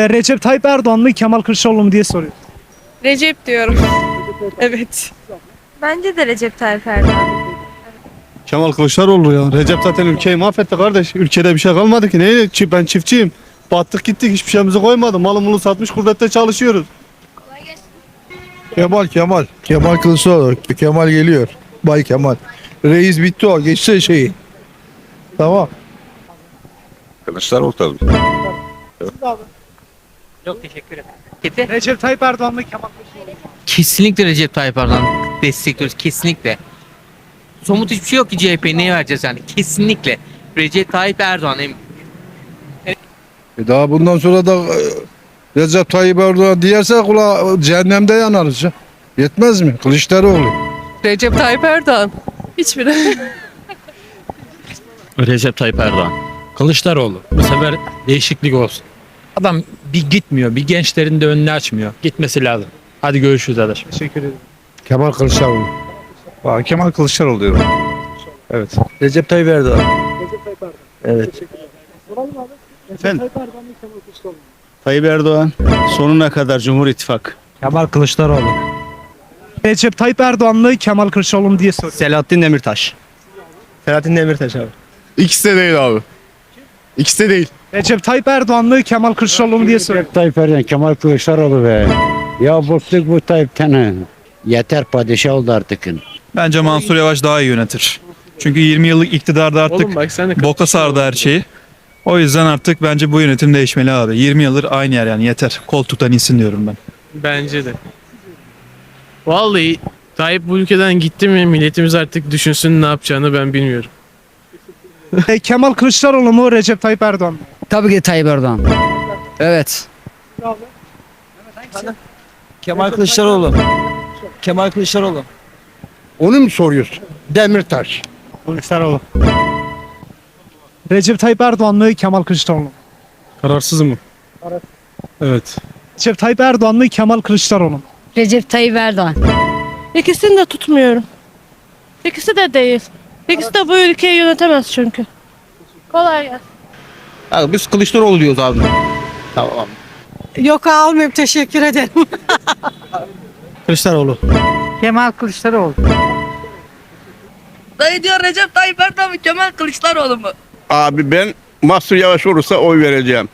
E, Recep Tayyip Erdoğan mı Kemal Kılıçdaroğlu mu diye soruyor. Recep diyorum. evet. Bence de Recep Tayyip Erdoğan. Kemal Kılıçdaroğlu ya. Recep zaten ülkeyi mahvetti kardeş. Ülkede bir şey kalmadı ki. Neyle? Ben çiftçiyim. Battık gittik. Hiçbir şeyimizi koymadı. Malımını satmış gurbette çalışıyoruz. Kemal Kemal. Kemal Kılıçdaroğlu. Kemal geliyor. Bay Kemal. Reis bitti o. Geçse şeyi. Tamam. Kılıçdaroğlu tabii. Yok teşekkür ederim. Recep Tayyip Erdoğan mı Kemal Kılıçdaroğlu? Kesinlikle Recep Tayyip Erdoğan destekliyoruz. Kesinlikle. Somut hiçbir şey yok ki CHP'ye neye vereceğiz yani. Kesinlikle. Recep Tayyip Erdoğan. Em- E daha bundan sonra da e, Recep Tayyip Erdoğan diyerse kula cehennemde yanarız. ya. Yetmez mi? Kılıçdaroğlu. Recep Tayyip Erdoğan. Hiçbiri. Recep Tayyip Erdoğan. Kılıçdaroğlu. Bu sefer değişiklik olsun. Adam bir gitmiyor. Bir gençlerin de önünü açmıyor. Gitmesi lazım. Hadi görüşürüz arkadaş. Teşekkür ederim. Kemal Kılıçdaroğlu. Kemal Kılıçdaroğlu diyorum. Evet. Recep Tayyip Erdoğan. Evet. Efendim? Tayyip Erdoğan sonuna kadar Cumhur İttifakı. Kemal Kılıçdaroğlu. Recep Tayyip Erdoğan mı Kemal Kılıçdaroğlu mu diye soruyor. Selahattin Demirtaş. Selahattin Demirtaş abi. İkisi de değil abi. İkisi de değil. Recep Tayyip Erdoğan mı Kemal Kılıçdaroğlu mu diye soruyor. Tayyip Erdoğan, Kemal Kılıçdaroğlu be. Ya bıktık bu Tayyip'ten. Yeter padişah oldu artık. Bence Mansur Yavaş daha iyi yönetir. Çünkü 20 yıllık iktidarda artık bak sen de boka sardı her şeyi. O yüzden artık bence bu yönetim değişmeli abi. 20 yıldır aynı yer yani yeter. Koltuktan insin diyorum ben. Bence de. Vallahi Tayyip bu ülkeden gitti mi milletimiz artık düşünsün ne yapacağını ben bilmiyorum. E, Kemal Kılıçdaroğlu mu Recep Tayyip Erdoğan mı? Tabii ki Tayyip Erdoğan. Evet. Kemal Kılıçdaroğlu. Kemal Kılıçdaroğlu. Onu mu soruyorsun? Demirtaş. Kılıçdaroğlu. Recep Tayyip Erdoğan mı Kemal Kılıçdaroğlu mu? Kararsızım. Evet. Recep Tayyip Erdoğan mı Kemal Kılıçdaroğlu mu? Recep Tayyip Erdoğan. İkisini de tutmuyorum. İkisi de değil. İkisi de bu ülkeyi yönetemez çünkü. Kolay gelsin. Abi biz Kılıçdaroğlu diyoruz abi. Tamam. Yok almayayım teşekkür ederim. Kılıçdaroğlu. Kemal Kılıçdaroğlu. Dayı diyor Recep Tayyip Erdoğan mı Kemal Kılıçdaroğlu mu? Abi ben Mahsur Yavaş olursa oy vereceğim.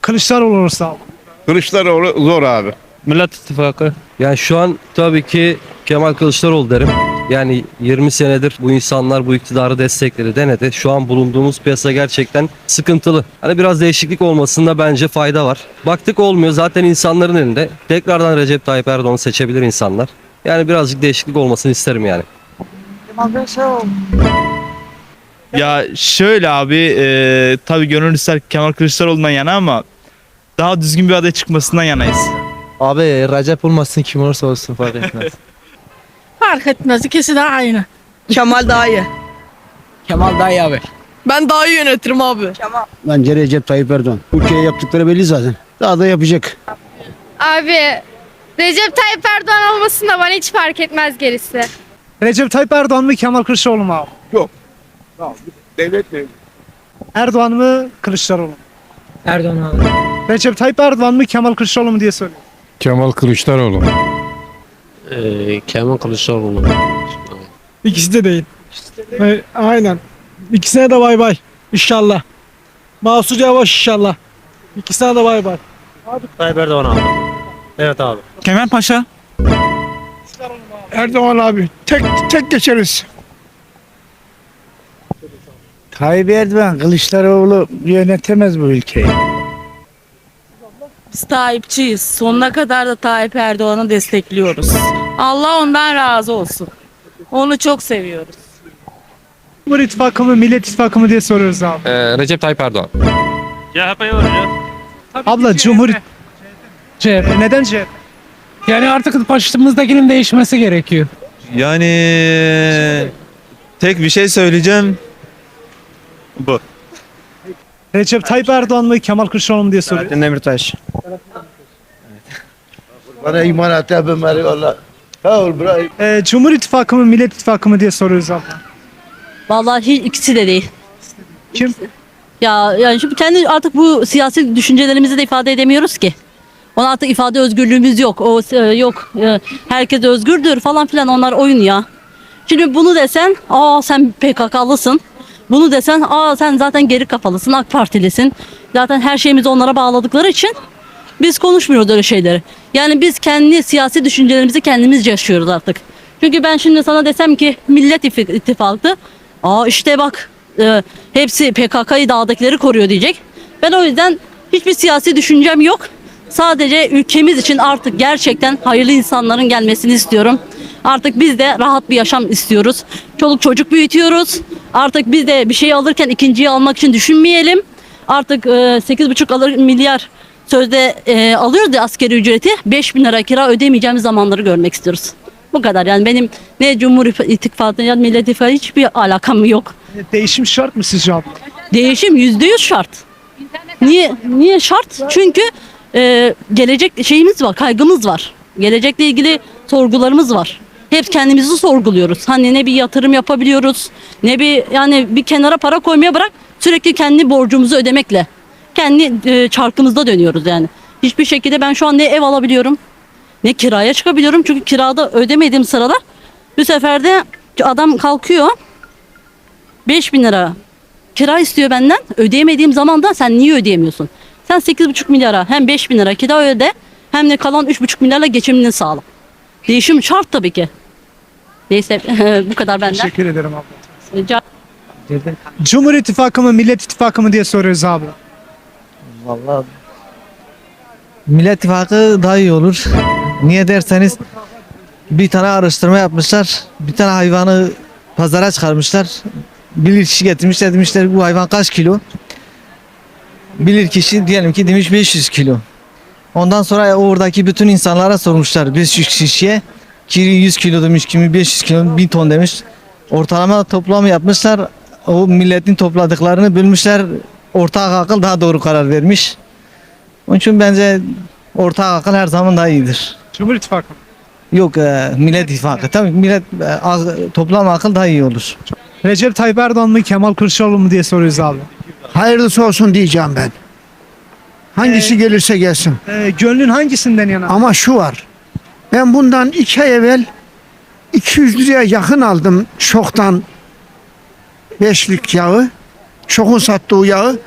Kılıçdaroğlu olursa abi. Kılıçdaroğlu zor abi. Millet İttifakı. Yani şu an tabii ki Kemal Kılıçdaroğlu derim. Yani 20 senedir bu insanlar bu iktidarı destekleri denedi. Şu an bulunduğumuz piyasa gerçekten sıkıntılı. Hani biraz değişiklik olmasında bence fayda var. Baktık olmuyor zaten insanların elinde. Tekrardan Recep Tayyip Erdoğan'ı seçebilir insanlar. Yani birazcık değişiklik olmasını isterim yani. Ya şöyle abi e, tabii gönül ister Kemal Kılıçdaroğlu'ndan yana ama daha düzgün bir aday çıkmasından yanayız. Abi Recep olmasın kim olursa olsun fark etmez. Fark etmez ikisi de aynı. Kemal daha iyi. Kemal daha iyi abi. Ben daha iyi yönetirim abi. Bence Recep Tayyip Erdoğan. Ülkeye yaptıkları belli zaten. Daha da yapacak. Abi Recep Tayyip Erdoğan olmasın da bana hiç fark etmez gerisi. Recep Tayyip Erdoğan mı Kemal Kılıçdaroğlu mu abi? Devlet mi? Erdoğan mı Kılıçdaroğlu mu? Erdoğan abi. Recep Tayyip Erdoğan mı Kemal Kılıçdaroğlu mu diye soruyor. Kemal Kılıçdaroğlu. Kemal Kılıçdaroğlu. İkisi de değil. E, aynen. İkisine de bay bay. İnşallah. Mahsur Yavaş inşallah. İkisine de bay bay. Tayyip Erdoğan abi. Evet abi. Kemal Paşa. Erdoğan abi. Tek tek geçeriz. Tayyip Erdoğan Kılıçdaroğlu yönetemez bu ülkeyi. Biz Tayyipçiyiz. Sonuna kadar da Tayyip Erdoğan'ı destekliyoruz. Allah ondan razı olsun. Onu çok seviyoruz. Cumhur İttifakı mı Millet İttifakı mı diye soruyoruz abi. Recep Tayyip Erdoğan. Abla Cumhur CHP. Neden CHP? Yani artık başımızdakinin değişmesi gerekiyor. Yani tek bir şey söyleyeceğim. Bu. Recep Tayyip Erdoğan mı Kemal Kılıçdaroğlu mu diye soruyor. Demirtaş. Bana iman et Ebim Allah. Sağ ol İbrahim. E, Cumhur İttifakı mı Millet İttifakı mı diye soruyoruz abla. Vallahi ikisi de değil. Kim? Ya yani şimdi kendi artık bu siyasi düşüncelerimizi de ifade edemiyoruz ki. Ona artık ifade özgürlüğümüz yok. O e, yok. e, herkes özgürdür falan filan onlar oyun ya. Şimdi bunu desen, aa sen PKK'lısın. Bunu desen, aa sen zaten geri kafalısın, AK Partilisin. Zaten her şeyimizi onlara bağladıkları için biz konuşmuyoruz öyle şeyleri. Yani biz kendi siyasi düşüncelerimizi kendimiz yaşıyoruz artık. Çünkü ben şimdi sana desem ki Millet İttif- İttifakı, aa işte bak e, hepsi PKK'yı dağdakileri koruyor diyecek. Ben o yüzden hiçbir siyasi düşüncem yok. Sadece ülkemiz için artık gerçekten hayırlı insanların gelmesini istiyorum. Artık biz de rahat bir yaşam istiyoruz. Çoluk çocuk büyütüyoruz. Artık biz de bir şey alırken ikinciyi almak için düşünmeyelim. Artık e, 8,5 alır milyar sözde e, alıyoruz ya askeri ücreti. 5 bin lira kira ödemeyeceğimiz zamanları görmek istiyoruz. Bu kadar yani benim ne Cumhur İttifakı ya Millet İttifakı hiçbir alakam yok. Değişim şart mı sizce abla? Değişim yüzde yüz şart. Niye niye şart? Çünkü e, gelecek şeyimiz var, kaygımız var. Gelecekle ilgili sorgularımız var. Hep kendimizi sorguluyoruz. Hani ne bir yatırım yapabiliyoruz, ne bir yani bir kenara para koymaya bırak sürekli kendi borcumuzu ödemekle kendi e, çarkımızda dönüyoruz yani. Hiçbir şekilde ben şu an ne ev alabiliyorum, ne kiraya çıkabiliyorum. Çünkü kirada ödemediğim sıralar bu sefer de adam kalkıyor 5 bin lira kira istiyor benden. Ödeyemediğim zaman da sen niye ödeyemiyorsun? Sen 8,5 milyara hem 5 bin lira kira öde hem de kalan 3,5 milyarla geçimini sağla. Değişim şart tabii ki. Neyse bu kadar benden. Teşekkür ederim abla. Rica Cumhur İttifakı mı Millet İttifakı mı diye soruyoruz abi. Vallahi Millet İttifakı daha iyi olur. Niye derseniz bir tane araştırma yapmışlar. Bir tane hayvanı pazara çıkarmışlar. Bilir kişi getirmişler demişler bu hayvan kaç kilo? Bilir kişi diyelim ki demiş 500 kilo. Ondan sonra oradaki bütün insanlara sormuşlar 500 kişiye. Kimi 100 kilo demiş, kimi 500 kilo, 1000 ton demiş. Ortalama toplam yapmışlar. O milletin topladıklarını bölmüşler. Ortak akıl daha doğru karar vermiş. Onun için bence ortak akıl her zaman daha iyidir. Cumhur İttifakı mı? Yok e, Millet İttifakı. Tabii millet e, az- toplam akıl daha iyi olur. Recep Tayyip Erdoğan mı Kemal Kılıçdaroğlu mu diye soruyoruz abi. Hayırlısı olsun diyeceğim ben. Hangisi gelirse gelsin. Ee, gönlün hangisinden yana? Ama şu var. Ben bundan iki ay evvel 200 liraya yakın aldım şoktan beşlik yağı. Şokun sattığı yağı.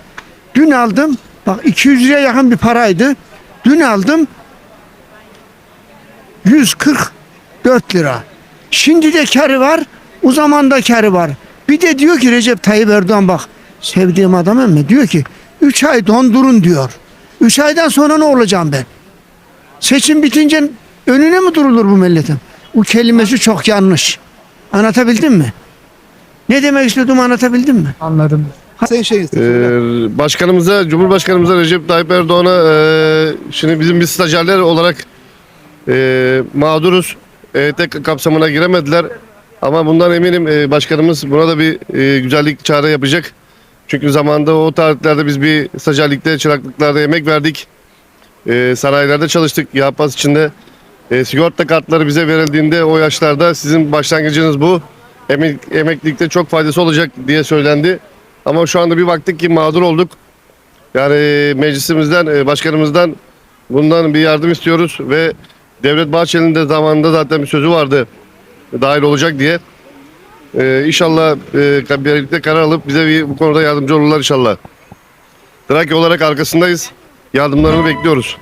Dün aldım. Bak 200 liraya yakın bir paraydı. Dün aldım 144 lira. Şimdi de karı var. O zaman da karı var. Bir de diyor ki Recep Tayyip Erdoğan bak sevdiğim adam ama diyor ki 3 ay dondurun diyor. 3 aydan sonra ne olacağım ben? Seçim bitince önüne mi durulur bu milletin? Bu kelimesi çok yanlış. Anlatabildim mi? Ne demek istediğimi anlatabildim mi? Anladım. Sen şey başkanımıza, Cumhurbaşkanımıza Recep Tayyip Erdoğan'a e, şimdi bizim biz stajyerler olarak e, mağduruz. EYT kapsamına giremediler. Ama bundan eminim e, başkanımız buna da bir e, güzellik çare yapacak. Çünkü zamanında o tarihlerde biz bir stajyerlikte, çıraklıklarda emek verdik. E, sanayilerde çalıştık. Yapmaz içinde e, sigorta kartları bize verildiğinde o yaşlarda sizin başlangıcınız bu. Emek, emeklilikte çok faydası olacak diye söylendi. Ama şu anda bir baktık ki mağdur olduk. Yani meclisimizden, e, başkanımızdan bundan bir yardım istiyoruz ve Devlet Bahçeli'nin de zamanında zaten bir sözü vardı dahil olacak diye. Ee, inşallah e, birlikte karar alıp bize bir, bu konuda yardımcı olurlar inşallah. Trakya olarak arkasındayız. Yardımlarını bekliyoruz.